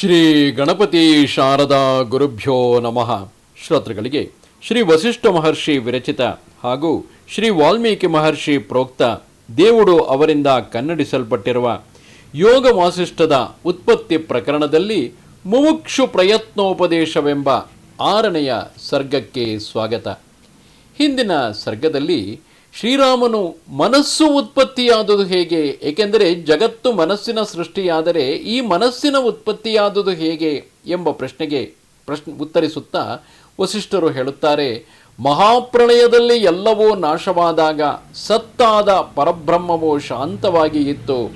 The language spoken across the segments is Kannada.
ಶ್ರೀ ಗಣಪತಿ ಶಾರದಾ ಗುರುಭ್ಯೋ ನಮಃ. ಶ್ರೋತೃಗಳಿಗೆ ಶ್ರೀ ವಸಿಷ್ಠ ಮಹರ್ಷಿ ವಿರಚಿತ ಹಾಗೂ ಶ್ರೀ ವಾಲ್ಮೀಕಿ ಮಹರ್ಷಿ ಪ್ರೋಕ್ತ ದೇವುಡು ಅವರಿಂದ ಕನ್ನಡಿಸಲ್ಪಟ್ಟಿರುವ ಯೋಗ ವಾಸಿಷ್ಠದ ಉತ್ಪತ್ತಿ ಪ್ರಕರಣದಲ್ಲಿ ಮುಮುಕ್ಷು ಪ್ರಯತ್ನೋಪದೇಶವೆಂಬ ಆರನೆಯ ಸರ್ಗಕ್ಕೆ ಸ್ವಾಗತ. ಹಿಂದಿನ ಸರ್ಗದಲ್ಲಿ ಶ್ರೀರಾಮನು ಮನಸ್ಸು ಉತ್ಪತ್ತಿಯಾದುದು ಹೇಗೆ? ಏಕೆಂದರೆ ಜಗತ್ತು ಮನಸ್ಸಿನ ಸೃಷ್ಟಿಯಾದರೆ ಈ ಮನಸ್ಸಿನ ಉತ್ಪತ್ತಿಯಾದುದು ಹೇಗೆ ಎಂಬ ಪ್ರಶ್ನೆಗೆ ಪ್ರಶ್ನೆ ಉತ್ತರಿಸುತ್ತಾ ವಸಿಷ್ಠರು ಹೇಳುತ್ತಾರೆ, ಮಹಾಪ್ರಳಯದಲ್ಲಿ ಎಲ್ಲವೂ ನಾಶವಾದಾಗ ಸತ್ತಾದ ಪರಬ್ರಹ್ಮವು ಶಾಂತವಾಗಿ ಇತ್ತು.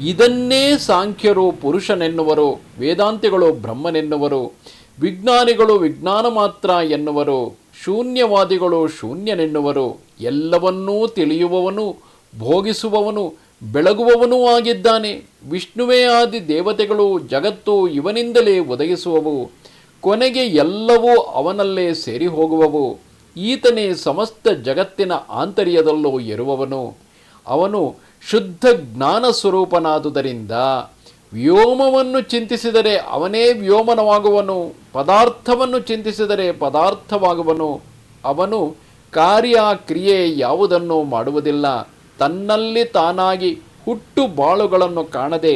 ಇದನ್ನೇ ಸಾಂಖ್ಯರು ಪುರುಷನೆನ್ನುವರು, ವೇದಾಂತಿಗಳು ಬ್ರಹ್ಮನೆನ್ನುವರು, ವಿಜ್ಞಾನಿಗಳು ವಿಜ್ಞಾನ ಮಾತ್ರ ಎನ್ನುವರು. ಶೂನ್ಯವಾದಿಗಳು ಶೂನ್ಯನೆನ್ನುವರು. ಎಲ್ಲವನ್ನೂ ತಿಳಿಯುವವನು, ಭೋಗಿಸುವವನು, ಬೆಳಗುವವನೂ ಆಗಿದ್ದಾನೆ. ವಿಷ್ಣುವೇ ಆದಿ ದೇವತೆಗಳು ಜಗತ್ತು ಇವನಿಂದಲೇ ಒದಗಿಸುವವು. ಕೊನೆಗೆ ಎಲ್ಲವೂ ಅವನಲ್ಲೇ ಸೇರಿ ಹೋಗುವವು ಈತನೇ ಸಮಸ್ತ ಜಗತ್ತಿನ ಆಂತರ್ಯದಲ್ಲೂ ಇರುವವನು ಅವನು ಶುದ್ಧ ಜ್ಞಾನ ಸ್ವರೂಪನಾದುದರಿಂದ ವ್ಯೋಮವನ್ನು ಚಿಂತಿಸಿದರೆ ಅವನೇ ವ್ಯೋಮನವಾಗುವನು, ಪದಾರ್ಥವನ್ನು ಚಿಂತಿಸಿದರೆ ಪದಾರ್ಥವಾಗುವನು, ಅವನು ಕಾರ್ಯ ಕ್ರಿಯೆ ಯಾವುದನ್ನು ಮಾಡುವುದಿಲ್ಲ. ತನ್ನಲ್ಲಿ ತಾನಾಗಿ ಹುಟ್ಟು ಬಾಳುಗಳನ್ನು ಕಾಣದೆ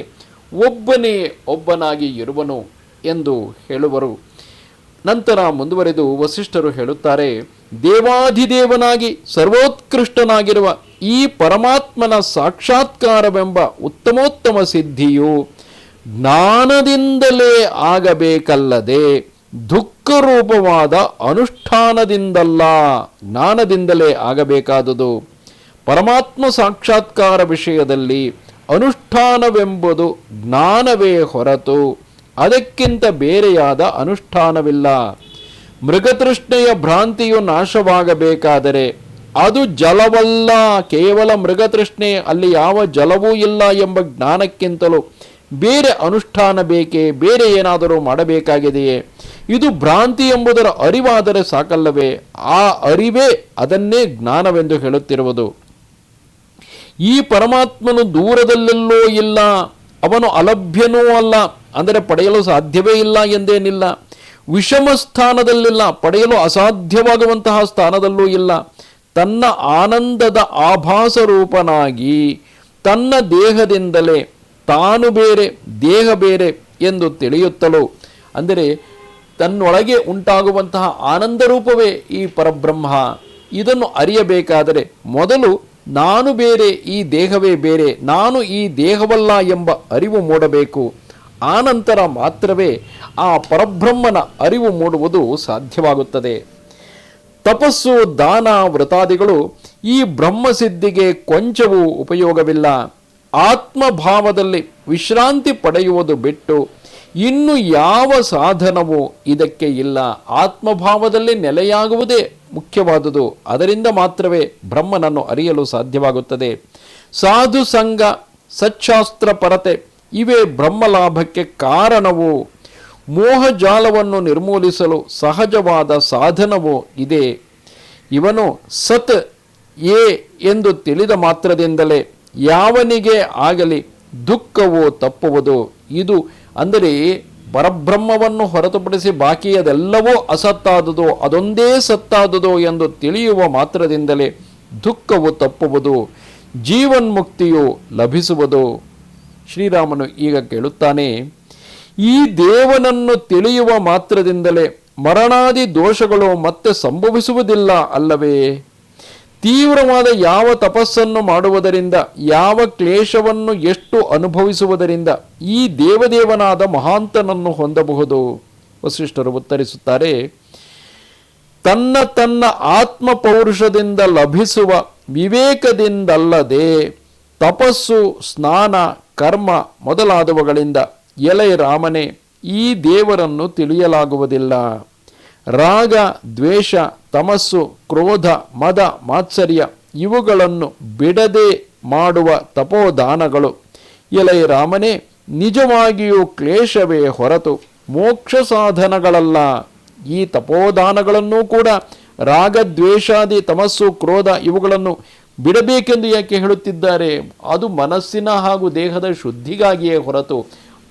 ಒಬ್ಬನೇ ಒಬ್ಬನಾಗಿ ಇರುವನು ಎಂದು ಹೇಳುವರು. ನಂತರ ಮುಂದುವರೆದು ವಸಿಷ್ಠರು ಹೇಳುತ್ತಾರೆ, ದೇವಾಧಿದೇವನಾಗಿ ಸರ್ವೋತ್ಕೃಷ್ಟನಾಗಿರುವ ಈ ಪರಮಾತ್ಮನ ಸಾಕ್ಷಾತ್ಕಾರವೆಂಬ ಉತ್ತಮೋತ್ತಮ ಸಿದ್ಧಿಯು ಜ್ಞಾನದಿಂದಲೇ ಆಗಬೇಕಲ್ಲದೆ ದುಃಖ ರೂಪವಾದ ಅನುಷ್ಠಾನದಿಂದಲ್ಲ ಜ್ಞಾನದಿಂದಲೇ ಆಗಬೇಕಾದುದು. ಪರಮಾತ್ಮ ಸಾಕ್ಷಾತ್ಕಾರ ವಿಷಯದಲ್ಲಿ ಅನುಷ್ಠಾನವೆಂಬುದು ಜ್ಞಾನವೇ ಹೊರತು ಅದಕ್ಕಿಂತ ಬೇರೆಯಾದ ಅನುಷ್ಠಾನವಿಲ್ಲ. ಮೃಗತೃಷ್ಣೆಯ ಭ್ರಾಂತಿಯು ನಾಶವಾಗಬೇಕಾದರೆ ಅದು ಜಲವಲ್ಲ. ಕೇವಲ ಮೃಗತೃಷ್ಣೆ ಅಲ್ಲಿ ಯಾವ ಜಲವೂ ಇಲ್ಲ ಎಂಬ ಜ್ಞಾನಕ್ಕಿಂತಲೂ ಬೇರೆ ಅನುಷ್ಠಾನ ಬೇಕೇ, ಬೇರೆ ಏನಾದರೂ ಮಾಡಬೇಕಾಗಿದೆಯೇ? ಇದು ಭ್ರಾಂತಿ ಎಂಬುದರ ಅರಿವಾದರೆ ಸಾಕಲ್ಲವೇ? ಆ ಅರಿವೇ ಅದನ್ನೇ ಜ್ಞಾನವೆಂದು ಹೇಳುತ್ತಿರುವುದು. ಈ ಪರಮಾತ್ಮನು ದೂರದಲ್ಲೆಲ್ಲೋ ಇಲ್ಲ, ಅವನು ಅಲಭ್ಯನೂ ಅಲ್ಲ, ಅಂದರೆ ಪಡೆಯಲು ಸಾಧ್ಯವೇ ಇಲ್ಲ ಎಂದೇನಿಲ್ಲ. ವಿಷಮ ಸ್ಥಾನದಲ್ಲಿಲ್ಲ ಪಡೆಯಲು ಅಸಾಧ್ಯವಾಗುವಂತಹ ಸ್ಥಾನದಲ್ಲೂ ಇಲ್ಲ. ತನ್ನ ಆನಂದದ ಆಭಾಸ ರೂಪನಾಗಿ ತನ್ನ ದೇಹದಿಂದಲೇ ತಾನು ಬೇರೆ, ದೇಹ ಬೇರೆ ಎಂದು ತಿಳಿಯುತ್ತಲೋ? ಅಂದರೆ ತನ್ನೊಳಗೆ ಉಂಟಾಗುವಂತಹ ಆನಂದ ರೂಪವೇ ಈ ಪರಬ್ರಹ್ಮ. ಇದನ್ನು ಅರಿಯಬೇಕಾದರೆ ಮೊದಲು ನಾನು ಬೇರೆ, ಈ ದೇಹವೇ ಬೇರೆ, ನಾನು ಈ ದೇಹವಲ್ಲ ಎಂಬ ಅರಿವು ಮೂಡಬೇಕು. ಆನಂತರ ಮಾತ್ರವೇ ಆ ಪರಬ್ರಹ್ಮನ ಅರಿವು ಮೂಡುವುದು ಸಾಧ್ಯವಾಗುತ್ತದೆ. ತಪಸ್ಸು, ದಾನ, ವ್ರತಾದಿಗಳು ಈ ಬ್ರಹ್ಮಸಿದ್ಧಿಗೆ ಕೊಂಚವೂ ಉಪಯೋಗವಿಲ್ಲ. ಆತ್ಮಭಾವದಲ್ಲಿ ವಿಶ್ರಾಂತಿ ಪಡೆಯುವುದು ಬಿಟ್ಟು ಇನ್ನು ಯಾವ ಸಾಧನವೂ ಇದಕ್ಕೆ ಇಲ್ಲ. ಆತ್ಮಭಾವದಲ್ಲಿ ನೆಲೆಯಾಗುವುದೇ ಮುಖ್ಯವಾದುದು. ಅದರಿಂದ ಮಾತ್ರವೇ ಬ್ರಹ್ಮನನ್ನು ಅರಿಯಲು ಸಾಧ್ಯವಾಗುತ್ತದೆ. ಸಾಧು ಸಂಘ ಸಚ್ಚಾಸ್ತ್ರ ಪರತೆ ಇವೇ ಬ್ರಹ್ಮಲಾಭಕ್ಕೆ ಕಾರಣವು. ಮೋಹಜಾಲವನ್ನು ನಿರ್ಮೂಲಿಸಲು ಸಹಜವಾದ ಸಾಧನವು ಇದೆ. ಇವನು ಸತ್ ಎ ಎಂದು ತಿಳಿದ ಮಾತ್ರದಿಂದಲೇ ಯಾವನಿಗೆ ಆಗಲಿ ದುಃಖವು ತಪ್ಪುವುದು, ಇದು ಅಂದರೆ ಪರಬ್ರಹ್ಮವನ್ನು ಹೊರತುಪಡಿಸಿ ಬಾಕಿ ಅದೆಲ್ಲವೂ ಅಸತ್ತಾದುದೋ, ಅದೊಂದೇ ಸತ್ತಾದುದೋ ಎಂದು ತಿಳಿಯುವ ಮಾತ್ರದಿಂದಲೇ ದುಃಖವು ತಪ್ಪುವುದು, ಜೀವನ್ಮುಕ್ತಿಯು ಲಭಿಸುವುದು. ಶ್ರೀರಾಮನು ಈಗ ಕೇಳುತ್ತಾನೆ, ಈ ದೇವನನ್ನು ತಿಳಿಯುವ ಮಾತ್ರದಿಂದಲೇ ಮರಣಾದಿ ದೋಷಗಳು ಮತ್ತೆ ಸಂಭವಿಸುವುದಿಲ್ಲ ಅಲ್ಲವೇ? ತೀವ್ರವಾದ ಯಾವ ತಪಸ್ಸನ್ನು ಮಾಡುವುದರಿಂದ, ಯಾವ ಕ್ಲೇಶವನ್ನು ಎಷ್ಟು ಅನುಭವಿಸುವುದರಿಂದ ಈ ದೇವದೇವನಾದ ಮಹಾಂತನನ್ನು ಹೊಂದಬಹುದು? ವಸಿಷ್ಠರು ಉತ್ತರಿಸುತ್ತಾರೆ, ತನ್ನ ತನ್ನ ಆತ್ಮ ಪೌರುಷದಿಂದ ಲಭಿಸುವ ವಿವೇಕದಿಂದಲ್ಲದೆ ತಪಸ್ಸು, ಸ್ನಾನ, ಕರ್ಮ ಮೊದಲಾದವುಗಳಿಂದ ಎಲೆ ರಾಮನೇ ಈ ದೇವರನ್ನು ತಿಳಿಯಲಾಗುವುದಿಲ್ಲ. ರಾಗ, ದ್ವೇಷ ತಮಸ್ಸು, ಕ್ರೋಧ, ಮದ, ಮಾತ್ಸರ್ಯ ಇವುಗಳನ್ನು ಬಿಡದೆ ಮಾಡುವ ತಪೋದಾನಗಳು. ಎಲೈ ರಾಮನೇ, ನಿಜವಾಗಿಯೂ ಕ್ಲೇಶವೇ ಹೊರತು ಮೋಕ್ಷ ಸಾಧನಗಳಲ್ಲ. ಈ ತಪೋದಾನಗಳನ್ನೂ ಕೂಡ ರಾಗದ್ವೇಷಾದಿ, ತಮಸ್ಸು, ಕ್ರೋಧ ಇವುಗಳನ್ನು ಬಿಡಬೇಕೆಂದು ಯಾಕೆ ಹೇಳುತ್ತಿದ್ದಾರೆ? ಅದು ಮನಸ್ಸಿನ ಹಾಗೂ ದೇಹದ ಶುದ್ಧಿಗಾಗಿಯೇ ಹೊರತು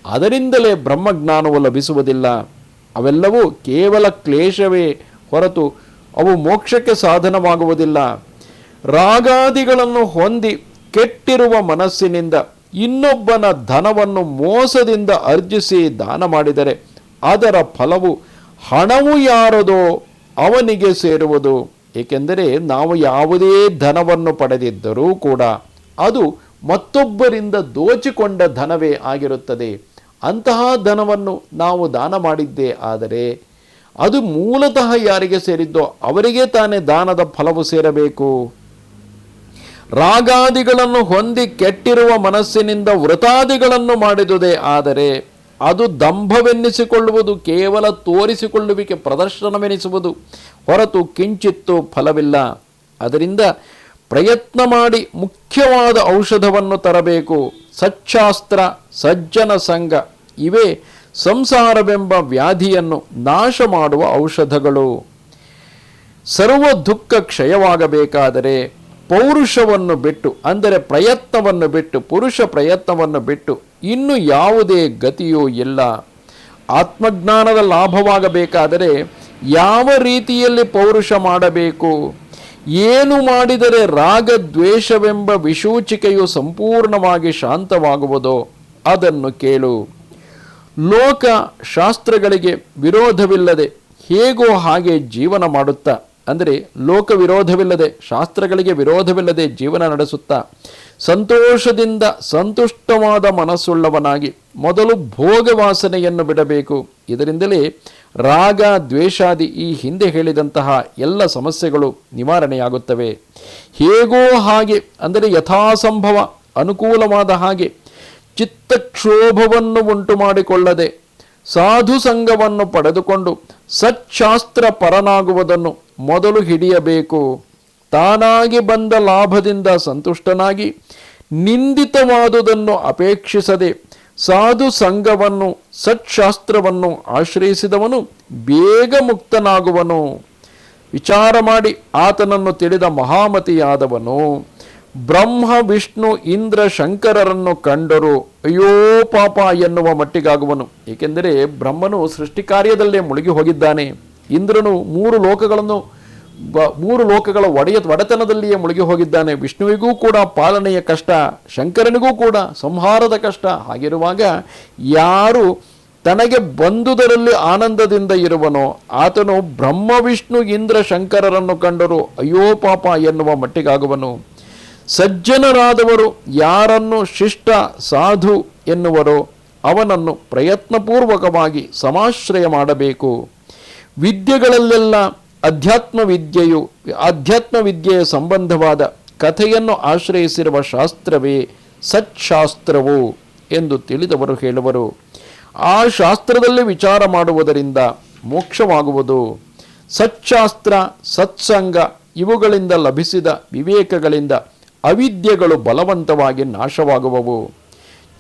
ಅದರಿಂದಲೇ ಬ್ರಹ್ಮಜ್ಞಾನವು ಲಭಿಸುವುದಿಲ್ಲ. ಅವೆಲ್ಲವೂ ಕೇವಲ ಕ್ಲೇಶವೇ ಹೊರತು ಅವು ಮೋಕ್ಷಕ್ಕೆ ಸಾಧನವಾಗುವುದಿಲ್ಲ. ರಾಗಾದಿಗಳನ್ನು ಹೊಂದಿ ಕೆಟ್ಟಿರುವ ಮನಸ್ಸಿನಿಂದ ಇನ್ನೊಬ್ಬನ ಧನವನ್ನು ಮೋಸದಿಂದ ಅರ್ಜಿಸಿ ದಾನ ಮಾಡಿದರೆ ಅದರ ಫಲವು ಹಣವು ಯಾರದೋ ಅವನಿಗೆ ಸೇರುವುದು. ಏಕೆಂದರೆ ನಾವು ಯಾವುದೇ ಧನವನ್ನು ಪಡೆದಿದ್ದರೂ ಕೂಡ ಅದು ಮತ್ತೊಬ್ಬರಿಂದ ದೋಚಿಕೊಂಡ ಧನವೇ ಆಗಿರುತ್ತದೆ. ಅಂತಹ ಧನವನ್ನು ನಾವು ದಾನ ಮಾಡಿದ್ದೇ ಆದರೆ ಅದು ಮೂಲತಃ ಯಾರಿಗೆ ಸೇರಿದ್ದೋ ಅವರಿಗೆ ತಾನೇ ದಾನದ ಫಲವು ಸೇರಬೇಕು. ರಾಗಾದಿಗಳನ್ನು ಹೊಂದಿ ಕೆಟ್ಟಿರುವ ಮನಸ್ಸಿನಿಂದ ವೃತಾದಿಗಳನ್ನು ಮಾಡಿದುದೇ ಆದರೆ ಅದು ದಂಭವೆನ್ನಿಸಿಕೊಳ್ಳುವುದು ಕೇವಲ ತೋರಿಸಿಕೊಳ್ಳುವಿಕೆ ಪ್ರದರ್ಶನವೆನಿಸುವುದು. ಹೊರತು ಕಿಂಚಿತ್ತು ಫಲವಿಲ್ಲ. ಅದರಿಂದ ಪ್ರಯತ್ನ ಮಾಡಿ ಮುಖ್ಯವಾದ ಔಷಧವನ್ನು ತರಬೇಕು. ಸಚ್ಚಾಸ್ತ್ರ ಸಜ್ಜನ ಸಂಘ, ಇವೇ ಸಂಸಾರವೆಂಬ ವ್ಯಾಧಿಯನ್ನು ನಾಶ ಮಾಡುವ ಔಷಧಗಳು. ಸರ್ವ ದುಃಖ ಕ್ಷಯವಾಗಬೇಕಾದರೆ ಪೌರುಷವನ್ನು ಬಿಟ್ಟು, ಅಂದರೆ ಪ್ರಯತ್ನವನ್ನು ಬಿಟ್ಟು, ಪುರುಷ ಪ್ರಯತ್ನವನ್ನು ಬಿಟ್ಟು ಇನ್ನು ಯಾವುದೇ ಗತಿಯೂ ಇಲ್ಲ. ಆತ್ಮಜ್ಞಾನದ ಲಾಭವಾಗಬೇಕಾದರೆ ಯಾವ ರೀತಿಯಲ್ಲಿ ಪೌರುಷ ಮಾಡಬೇಕು? ಏನು ಮಾಡಿದರೆ ರಾಗ ದ್ವೇಷವೆಂಬ ವಿಸೂಚಿಕೆಯು ಸಂಪೂರ್ಣವಾಗಿ ಶಾಂತವಾಗುವುದೋ ಅದನ್ನು ಕೇಳು. ಲೋಕ ಶಾಸ್ತ್ರಗಳಿಗೆ ವಿರೋಧವಿಲ್ಲದೆ ಹೇಗೋ ಹಾಗೆ ಜೀವನ ಮಾಡುತ್ತಾ, ಅಂದರೆ ಲೋಕ ವಿರೋಧವಿಲ್ಲದೆ ಶಾಸ್ತ್ರಗಳಿಗೆ ವಿರೋಧವಿಲ್ಲದೆ ಜೀವನ ನಡೆಸುತ್ತಾ, ಸಂತೋಷದಿಂದ ಸಂತುಷ್ಟವಾದ ಮನಸ್ಸುಳ್ಳವನಾಗಿ ಮೊದಲು ಭೋಗವಾಸನೆಯನ್ನು ಬಿಡಬೇಕು. ಇದರಿಂದಲೇ ರಾಗ, ದ್ವೇಷಾದಿ ಈ ಹಿಂದೆ ಹೇಳಿದಂತಹ ಎಲ್ಲ ಸಮಸ್ಯೆಗಳು ನಿವಾರಣೆಯಾಗುತ್ತವೆ. ಹೇಗೋ ಹಾಗೆ, ಅಂದರೆ ಯಥಾಸಂಭವ, ಅನುಕೂಲವಾದ ಹಾಗೆ ಚಿತ್ತಕ್ಷೋಭವನ್ನು ಉಂಟು ಮಾಡಿಕೊಳ್ಳದೆ ಸಾಧು ಸಂಘವನ್ನು ಪಡೆದುಕೊಂಡು ಸಚ್ಚಾಸ್ತ್ರ ಪರನಾಗುವುದನ್ನು ಮೊದಲು ಹಿಡಿಯಬೇಕು. ತಾನಾಗಿ ಬಂದ ಲಾಭದಿಂದ ಸಂತುಷ್ಟನಾಗಿ ನಿಂದಿತವಾದುದನ್ನು ಅಪೇಕ್ಷಿಸದೆ ಸಾಧು ಸಂಘವನ್ನು ಸಚ್ಶಾಸ್ತ್ರವನ್ನು ಆಶ್ರಯಿಸಿದವನು ಬೇಗ ಮುಕ್ತನಾಗುವನು. ವಿಚಾರ ಮಾಡಿ ಆತನನ್ನು ತಿಳಿದ ಮಹಾಮತಿಯಾದವನು ಬ್ರಹ್ಮ, ವಿಷ್ಣು, ಇಂದ್ರ, ಶಂಕರರನ್ನು ಕಂಡರು, ಅಯ್ಯೋ ಪಾಪ ಎನ್ನುವ ಮಟ್ಟಿಗಾಗುವನು. ಏಕೆಂದರೆ ಬ್ರಹ್ಮನು ಸೃಷ್ಟಿ ಕಾರ್ಯದಲ್ಲೇ ಮುಳುಗಿ ಹೋಗಿದ್ದಾನೆ. ಇಂದ್ರನು ಮೂರು ಲೋಕಗಳನ್ನು ಮೂರು ಲೋಕಗಳ ಒಡೆಯ ಒಡೆತನದಲ್ಲಿಯೇ ಮುಳುಗಿ ಹೋಗಿದ್ದಾನೆ. ವಿಷ್ಣುವಿಗೂ ಕೂಡ ಪಾಲನೆಯ ಕಷ್ಟ, ಶಂಕರನಿಗೂ ಕೂಡ ಸಂಹಾರದ ಕಷ್ಟ. ಹಾಗಿರುವಾಗ ಯಾರು ತನಗೆ ಬಂದುದರಲ್ಲಿ ಆನಂದದಿಂದ ಇರುವನೋ, ಆತನು ಬ್ರಹ್ಮ, ವಿಷ್ಣು, ಇಂದ್ರ, ಶಂಕರರನ್ನು ಕಂಡರು, ಅಯ್ಯೋ ಪಾಪ ಎನ್ನುವ ಮಟ್ಟಿಗಾಗುವನು. ಸಜ್ಜನರಾದವರು ಯಾರನ್ನು ಶಿಷ್ಟ, ಸಾಧು ಎನ್ನುವರೋ ಅವನನ್ನು ಪ್ರಯತ್ನಪೂರ್ವಕವಾಗಿ ಸಮಾಶ್ರಯ ಮಾಡಬೇಕು. ವಿದ್ಯೆಗಳಲ್ಲೆಲ್ಲ ಅಧ್ಯಾತ್ಮ ವಿದ್ಯೆಯು ಅಧ್ಯಾತ್ಮ ವಿದ್ಯೆಯ ಸಂಬಂಧವಾದ ಕಥೆಯನ್ನು ಆಶ್ರಯಿಸಿರುವ ಶಾಸ್ತ್ರವೇ ಸಚ್ಶಾಸ್ತ್ರವು ಎಂದು ತಿಳಿದವರು ಹೇಳುವರು. ಆ ಶಾಸ್ತ್ರದಲ್ಲಿ ವಿಚಾರ ಮಾಡುವುದರಿಂದ ಮೋಕ್ಷವಾಗುವುದು. ಸಚ್ಶಾಸ್ತ್ರ ಸತ್ಸಂಗ ಇವುಗಳಿಂದ ಲಭಿಸಿದ ವಿವೇಕಗಳಿಂದ ಅವಿದ್ಯೆಗಳು ಬಲವಂತವಾಗಿ ನಾಶವಾಗುವವು.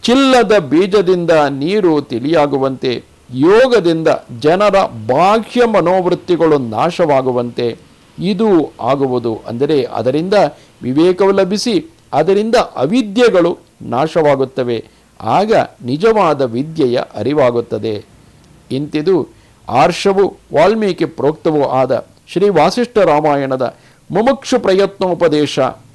ಚಿಲ್ಲದ ಬೀಜದಿಂದ ನೀರು ತಿಳಿಯಾಗುವಂತೆ, ಯೋಗದಿಂದ ಜನರ ಬಾಹ್ಯ ಮನೋವೃತ್ತಿಗಳು ನಾಶವಾಗುವಂತೆ ಇದು ಆಗುವುದು. ಅಂದರೆ ಅದರಿಂದ ವಿವೇಕವು ಲಭಿಸಿ, ಅದರಿಂದ ಅವಿದ್ಯೆಗಳು ನಾಶವಾಗುತ್ತವೆ. ಆಗ ನಿಜವಾದ ವಿದ್ಯೆಯ ಅರಿವಾಗುತ್ತದೆ. ಇಂತಿದು ಆರ್ಷವು ವಾಲ್ಮೀಕಿ ಪ್ರೋಕ್ತವೂ ಆದ ಶ್ರೀ ವಾಸಿಷ್ಠ ರಾಮಾಯಣದ ಮುಮುಕ್ಷು ಪ್ರಯತ್ನೋಪದೇಶ.